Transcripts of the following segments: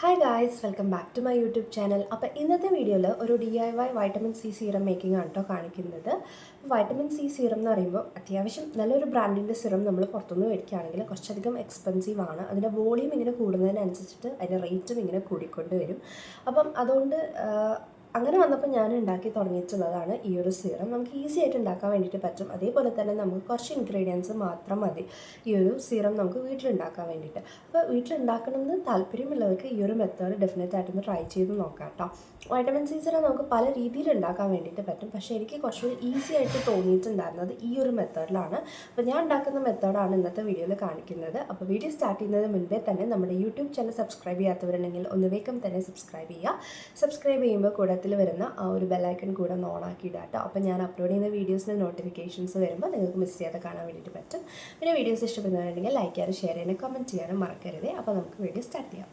Hi guys welcome back to my YouTube channel അപ്പോൾ ഇന്നത്തെ വീഡിയോയിൽ ഒരു D I Y vitamin C serum making ആണ് കേട്ടോ കാണിക്കുന്നത്. വൈറ്റമിൻ സി സീറം എന്ന് പറയുമ്പോൾ അത്യാവശ്യം നല്ലൊരു ബ്രാൻഡിന്റെ സിറം നമ്മൾ പുറത്തുനിന്ന് മേടിക്കുകയാണെങ്കിൽ കുറച്ചധികം എക്സ്പെൻസീവ് ആണ്. അതിന്റെ വോളിയം ഇങ്ങനെ കൂടുന്നതിനനുസരിച്ചിട്ട് അതിന്റെ റേറ്റും ഇങ്ങനെ കൂടിക്കൊണ്ട് വരും. അപ്പം അതുകൊണ്ട് അങ്ങനെ വന്നപ്പോൾ ഞാൻ ഉണ്ടാക്കി തുടങ്ങിയിട്ടുള്ളതാണ് ഈ ഒരു സീറം. നമുക്ക് ഈസി ആയിട്ട് ഉണ്ടാക്കാൻ വേണ്ടിയിട്ട് പറ്റും. അതേപോലെ തന്നെ നമുക്ക് കുറച്ച് ഇൻഗ്രീഡിയൻസ് മാത്രം മതി ഈ ഒരു സീറം നമുക്ക് വീട്ടിലുണ്ടാക്കാൻ വേണ്ടിയിട്ട്. അപ്പോൾ വീട്ടിലുണ്ടാക്കണമെന്ന് താല്പര്യമുള്ളവർക്ക് ഈ ഒരു മെത്തേഡ് ഡെഫിനറ്റ് ആയിട്ടൊന്ന് ട്രൈ ചെയ്ത് നോക്കാം കേട്ടോ. വൈറ്റമിൻ സി സീറം നമുക്ക് പല രീതിയിൽ ഉണ്ടാക്കാൻ വേണ്ടിയിട്ട് പറ്റും. പക്ഷേ എനിക്ക് കുറച്ചുകൂടി ഈസി ആയിട്ട് തോന്നിയിട്ടുണ്ടായിരുന്നത് ഈ ഒരു മെത്തേഡിലാണ് അപ്പോൾ ഞാൻ ഉണ്ടാക്കുന്ന മെത്തേഡാണ് ഇന്നത്തെ വീഡിയോയിൽ കാണിക്കുന്നത്. അപ്പോൾ വീഡിയോ സ്റ്റാർട്ട് ചെയ്യുന്നതിന് മുൻപേ തന്നെ നമ്മുടെ യൂട്യൂബ് ചാനൽ സബ്സ്ക്രൈബ് ചെയ്യാത്തവരുണ്ടെങ്കിൽ ഒന്ന് വേഗം തന്നെ സബ്സ്ക്രൈബ് ചെയ്യുക. സബ്സ്ക്രൈബ് ചെയ്യുമ്പോൾ കൂടത്തിൽ വരുന്ന ആ ഒരു ബെല്ലൈക്കൺ കൂടെ ഒന്ന് ഓൺ ആക്കി ഇടുക കേട്ടോ അപ്പോൾ ഞാൻ അപ്ലോഡ് ചെയ്യുന്ന വീഡിയോസിന്റെ നോട്ടിഫിക്കേഷൻസ് വരുമ്പോൾ നിങ്ങൾക്ക് മിസ് ചെയ്യാതെ കാണാൻ വേണ്ടിയിട്ട് പറ്റും. പിന്നെ വീഡിയോസ് ഇഷ്ടപ്പെടുന്നുണ്ടെങ്കിൽ ലൈക്ക് ചെയ്യാനും ഷെയർ ചെയ്യാനും കമന്റ് ചെയ്യാനും മറക്കരുത്. അപ്പോൾ നമുക്ക് വീഡിയോ സ്റ്റാർട്ട് ചെയ്യാം.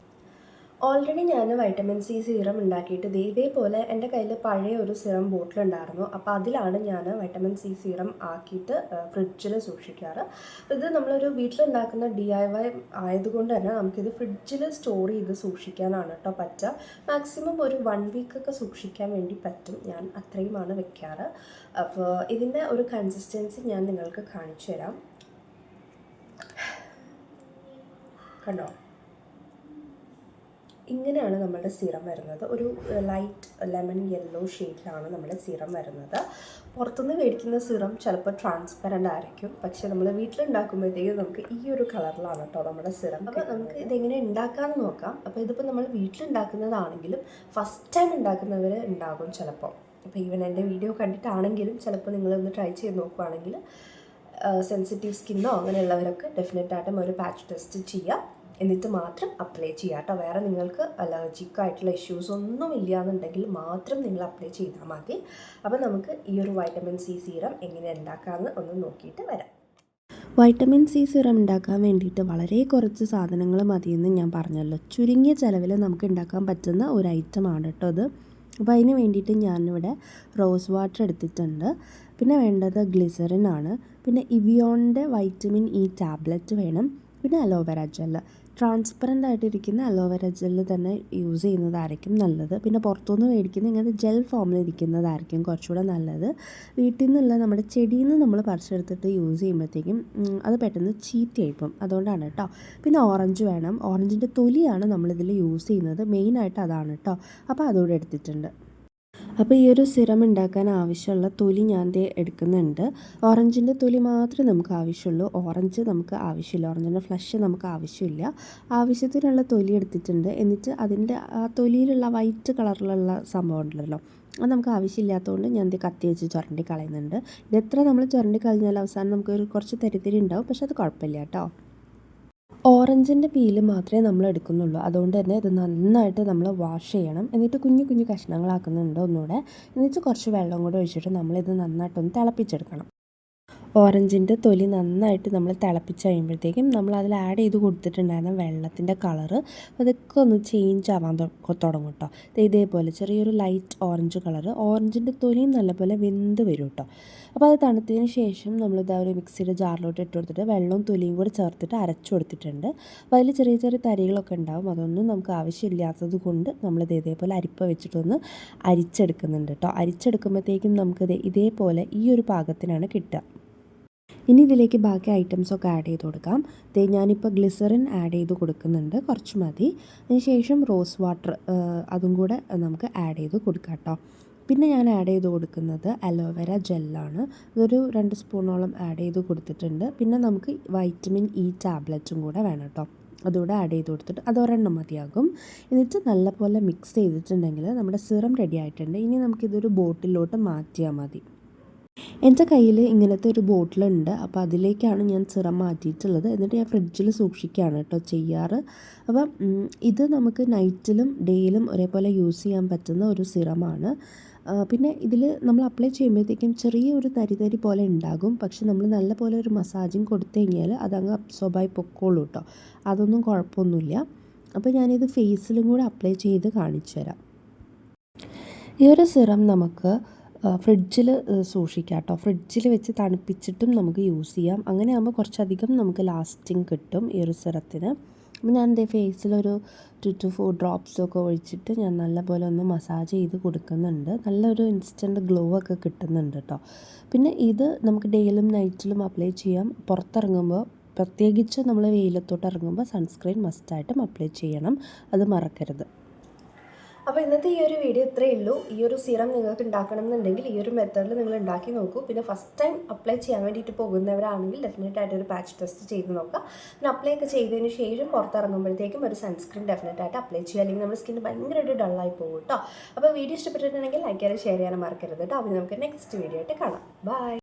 ഓൾറെഡി ഞാൻ വൈറ്റമിൻ സി സീറം ഉണ്ടാക്കിയിട്ട് ദേ ഇതേപോലെ എന്റെ കയ്യിൽ പഴയ ഒരു സിറം ബോട്ടിൽ ഉണ്ടായിരുന്നു. അപ്പോൾ അതിലാണ് ഞാൻ വൈറ്റമിൻ സി സീറം ആക്കിയിട്ട് ഫ്രിഡ്ജിൽ സൂക്ഷിക്കാറ്. ഇത് നമ്മളൊരു വീട്ടിലുണ്ടാക്കുന്ന ഡി ഐ വൈ ആയതുകൊണ്ട് തന്നെ നമുക്കിത് ഫ്രിഡ്ജിൽ സ്റ്റോർ ചെയ്ത് സൂക്ഷിക്കാനാണ് കേട്ടോ പറ്റുക മാക്സിമം ഒരു വൺ വീക്കൊക്കെ സൂക്ഷിക്കാൻ വേണ്ടി പറ്റും. ഞാൻ അത്രയുമാണ് വെക്കാറ്. അപ്പോൾ ഇതിന്റെ ഒരു കൺസിസ്റ്റൻസി ഞാൻ നിങ്ങൾക്ക് കാണിച്ചു തരാം കണ്ടോ? ഇങ്ങനെയാണ് നമ്മുടെ സിറം വരുന്നത്. ഒരു ലൈറ്റ് ലെമൺ യെല്ലോ ഷെയ്ഡിലാണ് നമ്മുടെ സിറം വരുന്നത്. പുറത്തുനിന്ന് മേടിക്കുന്ന സിറം ചിലപ്പോൾ ട്രാൻസ്പെറന്റ് ആയിരിക്കും. പക്ഷേ നമ്മൾ വീട്ടിലുണ്ടാക്കുമ്പോഴത്തേക്കും നമുക്ക് ഈ ഒരു കളറിലാണ് കേട്ടോ നമ്മുടെ സിറം അപ്പോൾ നമുക്ക് ഇതെങ്ങനെ ഉണ്ടാക്കാമെന്ന് നോക്കാം. അപ്പോൾ ഇതിപ്പോൾ നമ്മൾ വീട്ടിലുണ്ടാക്കുന്നതാണെങ്കിലും ഫസ്റ്റ് ടൈം ഉണ്ടാക്കുന്നവർ ഉണ്ടാകും ചിലപ്പോൾ. അപ്പോൾ ഈവൻ എന്റെ വീഡിയോ കണ്ടിട്ടാണെങ്കിലും ചിലപ്പോൾ നിങ്ങളൊന്ന് ട്രൈ ചെയ്ത് നോക്കുവാണെങ്കിൽ സെൻസിറ്റീവ് സ്കിന്നോ അങ്ങനെയുള്ളവരൊക്കെ ഡെഫിനറ്റായിട്ടും ഒരു പാച്ച് ടെസ്റ്റ് ചെയ്യുക എന്നിട്ട് മാത്രം അപ്ലൈ ചെയ്യുക കേട്ടോ. വേറെ നിങ്ങൾക്ക് അലർജിക് ആയിട്ടുള്ള ഇഷ്യൂസ് ഒന്നും ഇല്ല എന്നുണ്ടെങ്കിൽ മാത്രം നിങ്ങൾ അപ്ലൈ ചെയ്താൽ മതി. അപ്പോൾ നമുക്ക് ഈ ഒരു വൈറ്റമിൻ സി സീറം എങ്ങനെ ഉണ്ടാക്കാമെന്ന് ഒന്ന് നോക്കിയിട്ട് വരാം. വൈറ്റമിൻ സി സിറം ഉണ്ടാക്കാൻ വേണ്ടിയിട്ട് വളരെ കുറച്ച് സാധനങ്ങൾ മതിയെന്ന് ഞാൻ പറഞ്ഞല്ലോ. ചുരുങ്ങിയ ചിലവിൽ നമുക്ക് ഉണ്ടാക്കാൻ പറ്റുന്ന ഒരു ഐറ്റം ആണ് കേട്ടോ അത് അപ്പോൾ അതിന് വേണ്ടിയിട്ട് ഞാനിവിടെ റോസ് വാട്ടർ എടുത്തിട്ടുണ്ട്. പിന്നെ വേണ്ടത് ഗ്ലിസറിൻ ആണ്. പിന്നെ ഇവിയോണിന്റെ വൈറ്റമിൻ ഇ ടാബ്ലറ്റ് വേണം. പിന്നെ അലോവേര ജെല്ല്. ട്രാൻസ്പെറന്റ് ആയിട്ടിരിക്കുന്ന അലോവേര ജെല്ല് തന്നെ യൂസ് ചെയ്യുന്നതായിരിക്കും നല്ലത്. പിന്നെ പുറത്തുനിന്ന് മേടിക്കുന്ന ഇങ്ങനത്തെ ജെൽ ഫോമിൽ ഇരിക്കുന്നതായിരിക്കും കുറച്ചുകൂടെ നല്ലത്. വീട്ടിൽ നിന്നുള്ള നമ്മുടെ ചെടിയിൽ നിന്ന് നമ്മൾ പറിച്ചെടുത്തിട്ട് യൂസ് ചെയ്യുമ്പോഴത്തേക്കും അത് പെട്ടെന്ന് ചീത്തയായി പോകും അതുകൊണ്ടാണ് കേട്ടോ പിന്നെ ഓറഞ്ച് വേണം. ഓറഞ്ചിന്റെ തൊലിയാണ് നമ്മളിതിൽ യൂസ് ചെയ്യുന്നത്. മെയിനായിട്ട് അതാണ് കേട്ടോ അപ്പോൾ അതുകൂടെ എടുത്തിട്ടുണ്ട്. അപ്പോൾ ഈ ഒരു സിറം ഉണ്ടാക്കാൻ ആവശ്യമുള്ള തൊലി ഞാൻ ദേ എടുക്കുന്നുണ്ട്. ഓറഞ്ചിന്റെ തൊലി മാത്രമേ നമുക്ക് ആവശ്യമുള്ളൂ. ഓറഞ്ച് നമുക്ക് ആവശ്യമില്ല. ഓറഞ്ചിന്റെ ഫ്ലഷ് നമുക്ക് ആവശ്യമില്ല. ആവശ്യത്തിനുള്ള തൊലി എടുത്തിട്ടുണ്ട്. എന്നിട്ട് അതിന്റെ ആ തൊലിയിലുള്ള വൈറ്റ് കളറിലുള്ള സംഭവം ഉണ്ടല്ലോ. അത് നമുക്ക് ആവശ്യമില്ലാത്തതുകൊണ്ട് ഞാൻ ഇത് കത്തി വെച്ച് ചുരണ്ടി കളയുന്നുണ്ട്. ഇത് എത്ര നമ്മൾ ചുരണ്ടി കളഞ്ഞാൽ അവസാനം നമുക്ക് ഒരു കുറച്ച് തരിത്തിരി ഉണ്ടാവും. പക്ഷെ അത് കുഴപ്പമില്ല കേട്ടോ. ഓറഞ്ചിന്റെ പീൽ മാത്രമേ നമ്മൾ എടുക്കുന്നുള്ളൂ. അതുകൊണ്ട് തന്നെ ഇത് നന്നായിട്ട് നമ്മൾ വാഷ് ചെയ്യണം. എന്നിട്ട് കുഞ്ഞു കുഞ്ഞു കഷ്ണങ്ങളാക്കുന്നുണ്ട് ഒന്നുകൂടെ. എന്നിട്ട് കുറച്ച് വെള്ളം കൂടെ ഒഴിച്ചിട്ട് നമ്മളിത് നന്നായിട്ടൊന്ന് തിളപ്പിച്ചെടുക്കണം. ഓറഞ്ചിന്റെ തൊലി നന്നായിട്ട് നമ്മൾ തിളപ്പിച്ച് കഴിയുമ്പോഴത്തേക്കും നമ്മൾ അതിൽ ആഡ് ചെയ്ത് കൊടുത്തിട്ടുണ്ടായിരുന്ന വെള്ളത്തിന്റെ കളറ് അതൊക്കെ ഒന്ന് ചേഞ്ച് ആവാൻ തുടങ്ങും കേട്ടോ ഇതേപോലെ ചെറിയൊരു ലൈറ്റ് ഓറഞ്ച് കളറ് ഓറഞ്ചിന്റെ തൊലിയും നല്ലപോലെ വെന്ത് വരും കേട്ടോ അപ്പോൾ അത് തണുത്തതിന് ശേഷം നമ്മളിത് ഒരു മിക്സിയുടെ ജാറിലോട്ട് ഇട്ട് കൊടുത്തിട്ട് വെള്ളവും തൊലിയും കൂടി ചേർത്തിട്ട് അരച്ചു കൊടുത്തിട്ടുണ്ട്. അപ്പോൾ അതിൽ ചെറിയ ചെറിയ തരികളൊക്കെ ഉണ്ടാവും. അതൊന്നും നമുക്ക് ആവശ്യമില്ലാത്തത് കൊണ്ട് നമ്മളിത് ഇതേപോലെ അരിപ്പ വെച്ചിട്ടൊന്ന് അരിച്ചെടുക്കുന്നുണ്ട് കേട്ടോ അരിച്ചെടുക്കുമ്പോഴത്തേക്കും നമുക്കിത് ഇതേപോലെ ഈ ഒരു പാകത്തിനാണ് കിട്ടുക. ഇനി ഇതിലേക്ക് ബാക്കി ഐറ്റംസൊക്കെ ആഡ് ചെയ്ത് കൊടുക്കാം. ദേ ഞാനിപ്പോൾ ഗ്ലിസറിൻ ആഡ് ചെയ്ത് കൊടുക്കുന്നുണ്ട്. കുറച്ച് മതി. അതിനുശേഷം റോസ് വാട്ടർ അതും കൂടെ നമുക്ക് ആഡ് ചെയ്ത് കൊടുക്കാം കേട്ടോ. പിന്നെ ഞാൻ ആഡ് ചെയ്ത് കൊടുക്കുന്നത് അലോവേര ജെല്ലാണ്. അതൊരു രണ്ട് സ്പൂണോളം ആഡ് ചെയ്ത് കൊടുത്തിട്ടുണ്ട്. പിന്നെ നമുക്ക് വൈറ്റമിൻ ഇ ടാബ്ലറ്റും കൂടെ വേണം കേട്ടോ. അതുകൂടെ ആഡ് ചെയ്ത് കൊടുത്തിട്ട് അതൊരെണ്ണം മതിയാകും. എന്നിട്ട് നല്ലപോലെ മിക്സ് ചെയ്തിട്ടുണ്ടെങ്കിൽ നമ്മുടെ സിറം റെഡി ആയിട്ടുണ്ട്. ഇനി നമുക്കിതൊരു ബോട്ടിലോട്ട് മാറ്റിയാൽ മതി. എന്റെ കയ്യിൽ ഇങ്ങനത്തെ ഒരു ബോട്ടിലുണ്ട്. അപ്പോൾ അതിലേക്കാണ് ഞാൻ സിറം മാറ്റിയിട്ടുള്ളത്. എന്നിട്ട് ഞാൻ ഫ്രിഡ്ജിൽ സൂക്ഷിക്കുകയാണ് കേട്ടോ ചെയ്യാറ്. അപ്പം ഇത് നമുക്ക് നൈറ്റിലും ഡേയിലും ഒരേപോലെ യൂസ് ചെയ്യാൻ പറ്റുന്ന ഒരു സിറമാണ്. പിന്നെ ഇതിൽ നമ്മൾ അപ്ലൈ ചെയ്യുമ്പോഴത്തേക്കും ചെറിയ ഒരു തരി തരി പോലെ ഉണ്ടാകും. പക്ഷെ നമ്മൾ നല്ല പോലെ ഒരു മസാജിങ് കൊടുത്തു കഴിഞ്ഞാൽ അതങ്ങ് അബ്സോർബായി പൊക്കോളൂ കേട്ടോ. അതൊന്നും കുഴപ്പമൊന്നുമില്ല. അപ്പോൾ ഞാനിത് ഫേസിലും കൂടെ അപ്ലൈ ചെയ്ത് കാണിച്ചു തരാം. ഈ ഒരു സിറം നമുക്ക് ഫ്രിഡ്ജിൽ സൂക്ഷിക്കാം കേട്ടോ ഫ്രിഡ്ജിൽ വെച്ച് തണുപ്പിച്ചിട്ടും നമുക്ക് യൂസ് ചെയ്യാം. അങ്ങനെ ആകുമ്പോൾ കുറച്ചധികം നമുക്ക് ലാസ്റ്റിംഗ് കിട്ടും ഈ ഒരു സിറത്തിന് അപ്പോൾ ഞാൻ എന്റെ ഫേസിലൊരു ടു ടു ഫോർ ഡ്രോപ്സൊക്കെ ഒഴിച്ചിട്ട് ഞാൻ നല്ലപോലെ ഒന്ന് മസാജ് ചെയ്ത് കൊടുക്കുന്നുണ്ട്. നല്ലൊരു ഇൻസ്റ്റന്റ് ഗ്ലോ ഒക്കെ കിട്ടുന്നുണ്ട് കേട്ടോ പിന്നെ ഇത് നമുക്ക് ഡെയിലും നൈറ്റിലും അപ്ലൈ ചെയ്യാം. പുറത്തിറങ്ങുമ്പോൾ പ്രത്യേകിച്ച് നമ്മൾ വെയിലത്തോട്ട് ഇറങ്ങുമ്പോൾ സൺസ്ക്രീൻ മസ്റ്റായിട്ടും അപ്ലൈ ചെയ്യണം. അത് മറക്കരുത്. അപ്പോൾ ഇന്നത്തെ ഈ ഒരു വീഡിയോ ഇത്രയേ ഉള്ളൂ. ഈ ഒരു സീറം നിങ്ങൾക്ക് ഉണ്ടാക്കണം എന്നുണ്ടെങ്കിൽ ഈ ഒരു മെത്തേഡിൽ നിങ്ങൾ ഉണ്ടാക്കി നോക്കൂ. പിന്നെ ഫസ്റ്റ് ടൈം അപ്ലൈ ചെയ്യാൻ വേണ്ടിയിട്ട് പോകുന്നവരാണെങ്കിൽ ഡെഫിനറ്റ് ആയിട്ട് ഒരു പാച്ച് ടെസ്റ്റ് ചെയ്ത് നോക്കുക. പിന്നെ അപ്ലൈ ഒക്കെ ചെയ്തതിന് ശേഷം പുറത്തിറങ്ങുമ്പോഴത്തേക്കും ഒരു സൺസ്ക്രീൻ ഡെഫിനറ്റ് ആയിട്ട് അപ്ലൈ ചെയ്യുക. അല്ലെങ്കിൽ നമ്മുടെ സ്കിൻ ഭയങ്കരമായിട്ട് ഡള്ളായി പോകും കേട്ടോ അപ്പോൾ വീഡിയോ ഇഷ്ടപ്പെട്ടിട്ടുണ്ടെങ്കിൽ ലൈക്ക് ചെയ്യാനും ഷെയർ ചെയ്യാനും മറക്കരുത് കേട്ടോ അപ്പോൾ നമുക്ക് നെക്സ്റ്റ് വീഡിയോ ആയിട്ട് കാണാം. ബൈ